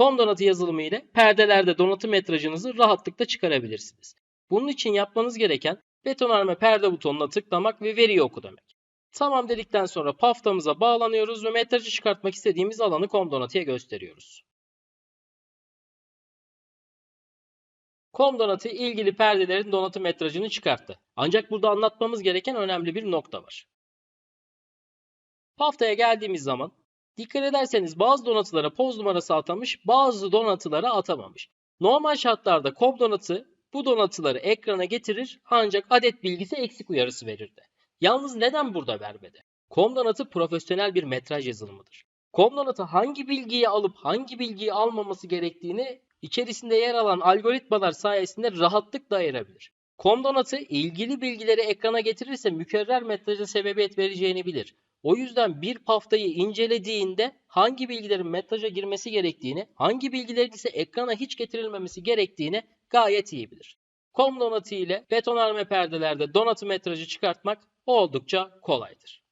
Com donatı yazılımı ile perdelerde donatı metrajınızı rahatlıkla çıkarabilirsiniz. Bunun için yapmanız gereken betonarme perde butonuna tıklamak ve veriyi oku demek. Tamam dedikten sonra paftamıza bağlanıyoruz ve metrajı çıkartmak istediğimiz alanı Com donatıya gösteriyoruz. Com donatı ilgili perdelerin donatı metrajını çıkarttı. Ancak burada anlatmamız gereken önemli bir nokta var. Paftaya geldiğimiz zaman dikkat ederseniz bazı donatılara poz numarası atamış, bazı donatılara atamamış. Normal şartlarda Com donatı bu donatıları ekrana getirir ancak adet bilgisi eksik uyarısı verirdi. Yalnız neden burada vermedi? Com donatı profesyonel bir metraj yazılımıdır. Com donatı hangi bilgiyi alıp hangi bilgiyi almaması gerektiğini içerisinde yer alan algoritmalar sayesinde rahatlıkla ayırabilir. Com donatı ilgili bilgileri ekrana getirirse mükerrer metraja sebebiyet vereceğini bilir. O yüzden bir paftayı incelediğinde hangi bilgilerin metraja girmesi gerektiğini, hangi bilgilerin ise ekrana hiç getirilmemesi gerektiğini gayet iyi bilir. Com donatı ile betonarme perdelerde donatı metrajı çıkartmak oldukça kolaydır.